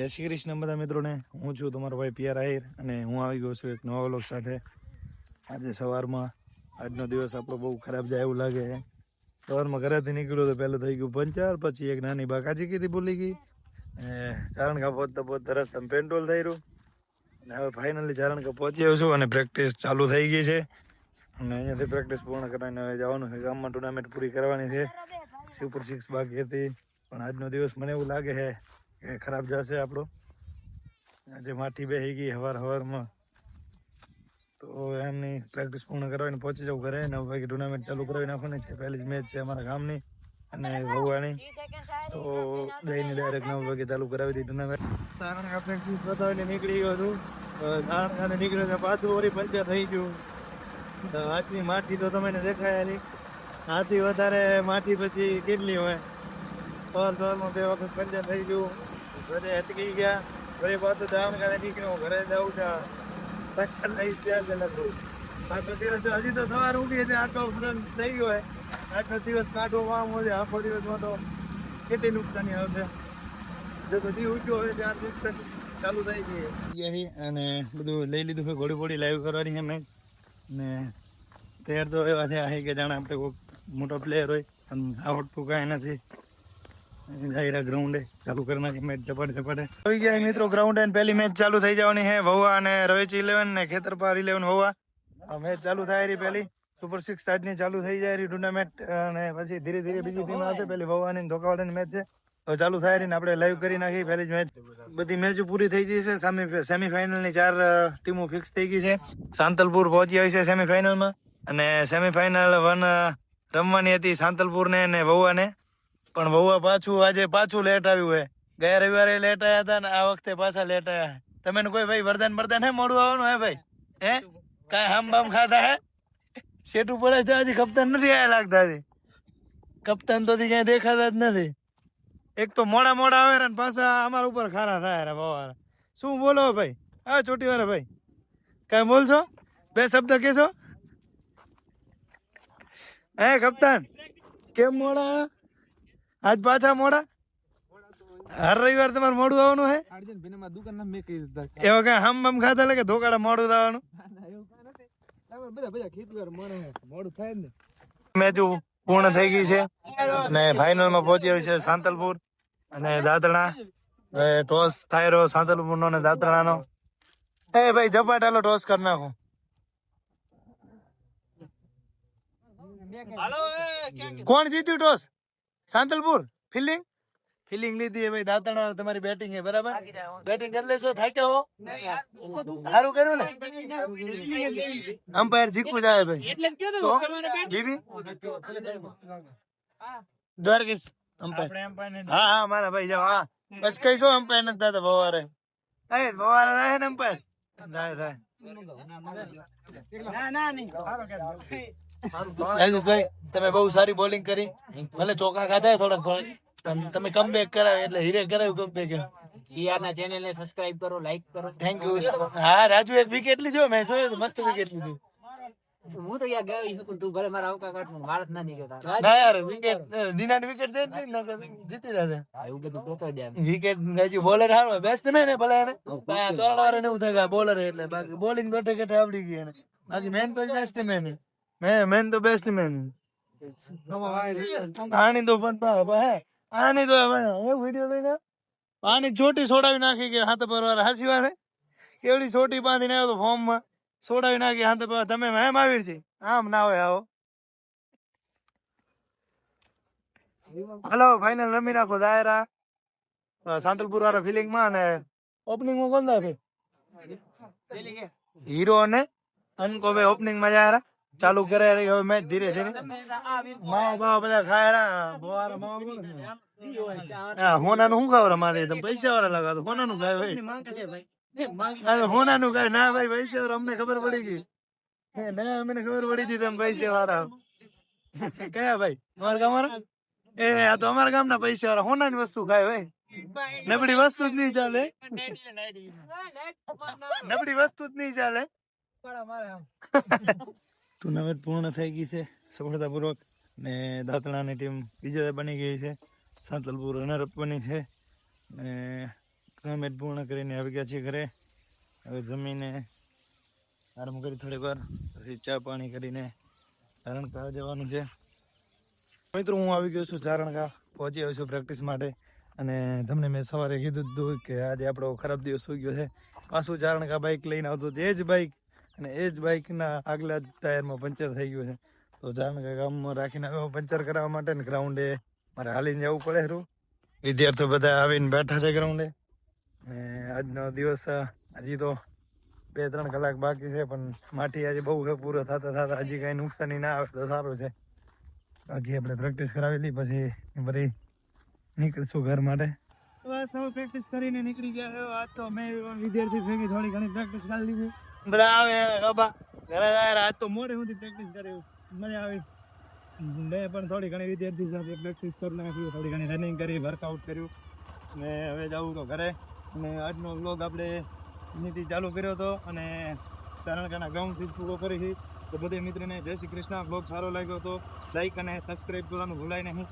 જય શ્રી કૃષ્ણ બધા મિત્રોને. હું છું તમારો ભાઈ પિયર આહિર અને હું આવી ગયો છું એક નવા વ્લોગ સાથે. આજે સવારમાં આજનો દિવસ આપણો બહુ ખરાબ જાય એવું લાગે સવારમાં ઘરેથી નીકળ્યો તો પહેલું થઈ ગયું પંચર, પછી એક નાની બાકાજી કીધી ભૂલી ગઈ. અને ચારણકા પહોંચતા પહોંચતા રસ્તામાં પેટ્રોલ થઈ રહ્યું. અને હવે ફાઇનલી ચારણકા પહોંચી આવ્યો છું અને પ્રેક્ટિસ ચાલુ થઈ ગઈ છે. અને અહીંયાથી પ્રેક્ટિસ પૂર્ણ કરાવીને હવે જવાનું છે. ગામમાં ટુર્નામેન્ટ પૂરી કરવાની છે. સુપર સિક્સ બાકી હતી. પણ આજનો દિવસ મને એવું લાગે છે કે ખરાબ જશે આપણો. આજે માટી બેસી ગઈ હવાર હવારમાં. તો એમની પ્રેક્ટિસ પૂર્ણ કરાવીને પહોંચી જવું ઘરે. નવ વાગે ટુર્નામેન્ટ ચાલુ કરાવી નાખવાની છે. પહેલી જ મેચ છે અમારા ગામની. અને ભગવાની તો જઈને ડાયરેક્ટ નવ વાગે ચાલુ કરાવી દીધી ટુર્નામેન્ટ કારણ પ્રેક્ટિસ બતાવીને નીકળી ગયો હતું કારણ નીકળ્યો તો પાછું વળી પંચર થઈ ગયું. હાથની માટી તો તમને દેખાયેલી. હાથી વધારે માટી પછી કેટલી હોય? સવાર સવારમાં બે વખત પંજા થઈ ગયું. ઘરે અટકી ગયા. ઘરે પાછું ધાવણ કરે નીકળ્યો ઘરે જવું છે. ટક્કર લઈ ત્યાં જ લખું દિવસ હજી તો સવાર ઉઠી એટલે આખો ફ્રંટ થઈ ગયો હોય આખો દિવસ કાઢો વામ હોય આખો દિવસમાં તો કેટલી નુકસાની આવશે. જો બધી ઉઠ્યો હોય ત્યાં નુકસાન ચાલુ થઈ ગઈ અને બધું લઈ લીધું છે. ઘોડી ઘોડી લાઈવ કરવાની મેચ ને તૈયાર તો એવા છે. કે જાણે આપણે કોઈ મોટો પ્લેયર હોય. અને આવડતું કાંઈ નથી. ગ્રાઉન્ડે ચાલુ કરી મેચ મિત્રો ગ્રાઉન્ડ એન્ડ પહેલી મેચ ચાલુ થઈ જવાની છે. વહુવા અને રવેચી ઇલેવન ને ખેતરપાર ઇલેવન વહુવા મેચ ચાલુ થાય રહી પહેલી. સુપર સિક્સની ચાલુ થઈ જાય ટુર્નામેન્ટ અને પછી ધીરે ધીરે બીજી ટીમ આવશે. પેલી વહુવાની ધોકાવાડાની મેચ હવે ચાલુ થાય રહી આપણે લાઈવ કરી નાખી પહેલી જ મેચ. બધી મેચ પૂરી થઈ ગઈ છે. સામે સેમીફાઇનલની ચાર ટીમો ફિક્સ થઈ ગઈ છે. સાંતલપુર પહોંચી આવી છે સેમીફાઇનલમાં અને સેમીફાઇનલ વન રમવાની હતી સાંતલપુર ને વહુવાને પણ વહુવા પાછું, આજે પાછું લેટ આવ્યું હે. ગયા રવિવારે લેટ આવ્યા હતા ને આ વખતે પાછા લેટ આવ્યા તમે કોઈ ભાઈ વરદાન વરદાન હે મોડું આવવાનું હે ભાઈ? હે? કાંઈ હામ બામ ખાતા હે? શેઠું પડે છે હજી કપ્તાન નથી આયા લાગતા હજી. કપ્તાન તો ક્યાંય દેખાતા જ નથી. એક તો મોડા મોડા આવે ને પાછા અમારા ઉપર ખારા થાય રે બવારા. શું બોલો ભાઈ? હા ચોટી વાળા ભાઈ. કાંઈ બોલશો? બે શબ્દ કહેશો? હે કપ્તાન? કેમ મોડા? આજ પાછા મોડા? હર રવિવાર તમારે મોડું આવવાનું હે? એવા કઈ હમ બમ ખાતા લાગે ધોકાડા મોડું આવવાનું મેચ પૂર્ણ થઈ ગઈ છે અને ફાઇનલમાં પહોંચી આવી છે સાંતલપુર અને દાતણા ટોસ થાય રહ્યો સાંતલપુર નો અને દાતણા નો એ ભાઈ ઝપાટાલો ટોસ કરી નાખો. કોણ જીત્યું ટોસ સાંતલપુર ફિલ્ડિંગ? ફિલિંગ લીધી ભાઈ દાતણા તમારી બેટિંગ હે બરાબર? બેટિંગ કરી લેશો થાક્યા હો? સારું કર્યું ને? અમ્પાયર જીકવું જાય ભાઈ. બીબી દ્વારકેશ અમ્પાયર હા હા મારા ભાઈ જાઓ હા. બસ કઈ શું અમ્પાયર નથી દાદા બવારે એ બવારે રહે ને અમ્પાયર થાય થાય રાજેશભાઈ તમે બહુ સારી બોલિંગ કરી. ભલે ચોખા ખાધા થોડા થોડા તમે કમ બેક કરાવે એટલે હીરે કરાવ્યું કમબેક ઈઆર ના ચેનલ ને સબસ્ક્રાઇબ કરો લાઈક કરો. થેન્ક યુ હા રાજુ એક વિકેટ લીધો મેં જોયું મસ્ત વિકેટ લીધી. હું તો યાર ગયો છું તું ભલે મારા આવકા કાઢ હું જ ના નીકળતા. ના યાર વિકેટ દિનાની વિકેટ દે ને જીતી જશે. એવું બધું પોતો દે વિકેટ રાજુ બોલર હારો બેસ્ટ મેન ને ભલે એને. ચોરડા વાળા એવું થાય બોલર એટલે બાકી બોલિંગ ગોઠે ગેઠે આવડી ગઈ એને. બાકી મેન તો બેસ્ટ હે મેં મેન તો બેટ્સમેન આની તો પણ હે આની તો એ વિડિયો લઈને આની ચોટી છોડાવી નાખી કે હાથ પર વાર હાસી વાત કેવડી ચોટી બાંધીને આવ્યો તો ફોર્મમાં. છોડાવી નાખી હાથ પર તમે એમ આવી છે આમ ના હોય આવો. હલો ફાઇનલ રમી નાખો દાયરા. સાંતલપુર વાળા ફિલિંગમાં અને ઓપનિંગમાં કોણ થાય હીરો અને અનકો ભાઈ ઓપનિંગમાં જાય ચાલુ કરે રહી હવે મેચ ધીરે ધીરે. માવા બાવા બધા ખાય ના બોવાર માવા બોલે હોના હા હોનાનું શું ખાવ રમાડે તમે પૈસા વાળા લગાવો હોનાનું ખાય ભાઈ. અરે હોનાનું ખાય. ના ભાઈ પૈસા વાળા અમને ખબર પડી ગઈ. હે, ના અમને ખબર પડી હતી તમે પૈસા વાળા. કયા ભાઈ? તમારા ગામ વાળા? એ આ તો અમારા ગામના પૈસા વાળા. હોનાની વસ્તુ ખાય ભાઈ. નબળી વસ્તુ જ નહીં ચાલે. નબળી વસ્તુ જ નહીં ચાલે. ટુર્નામેન્ટ પૂર્ણ થઈ ગઈ છે સફળતાપૂર્વક ને દાંતણાની ટીમ વિજેતા બની ગઈ છે. સાંતલપુર રનરઅપ બની છે ને ટુર્નામેન્ટ પૂર્ણ કરીને આવી ગયા છીએ ઘરે. હવે જમીને આરામ કરી થોડીક વાર, પછી ચા પાણી કરીને ચારણકા જવાનું છે. મિત્રો, હું આવી ગયો છું ચારણકા પહોંચી આવ્યો છું પ્રેક્ટિસ માટે અને તમને મેં સવારે કીધું હતું કે આજે આપણો ખરાબ દિવસ હોઈ ગયો છે. પાછું ચારણકા બાઇક લઈને આવતો એ જ બાઇક અને એ જ બાઇકના આગલા ટાયરમાં પંચર થઈ ગયું છે. તો ચારણકા ગામમાં રાખીને પંચર કરાવવા માટે ને ગ્રાઉન્ડે મારે હાલીને જવું પડે શું વિદ્યાર્થીઓ બધા આવીને બેઠા છે ગ્રાઉન્ડે. ને આજનો દિવસ હજી તો બે ત્રણ કલાક બાકી છે, પણ માટી આજે બહુ છે, પૂરો થતા થતા હજી કાંઈ નુકસાની ના આવે તો સારું છે. બાકી આપણે પ્રેક્ટિસ કરાવેલી પછી ફરી નીકળશું ઘર માટે. બસ હવે પ્રેક્ટિસ કરીને નીકળી ગયા આ તો મેં વિદ્યાર્થી ભેગી થોડી ઘણી પ્રેક્ટિસ કરી લીધી. બધા આવે બાબા ઘરે જાય આજ તો મોડે સુધી પ્રેક્ટિસ કર્યું મજા આવી. મેં પણ થોડી ઘણી વિદ્યાર્થી સાથે પ્રેક્ટિસ કરી નાખી, થોડી ઘણી રનિંગ કરી વર્કઆઉટ કર્યું. ને હવે જવું તો ઘરે. અને આજનો વ્લોગ આપણે અહીંથી ચાલુ કર્યો હતો અને તારણકાના ગ્રાઉન્ડથી જ પૂરો કરી છે તો બધે મિત્રોને જય શ્રી કૃષ્ણ. બ્લોગ સારો લાગ્યો હતો લાઈક અને સબસ્ક્રાઈબ કરવાનું ભૂલાય નહીં.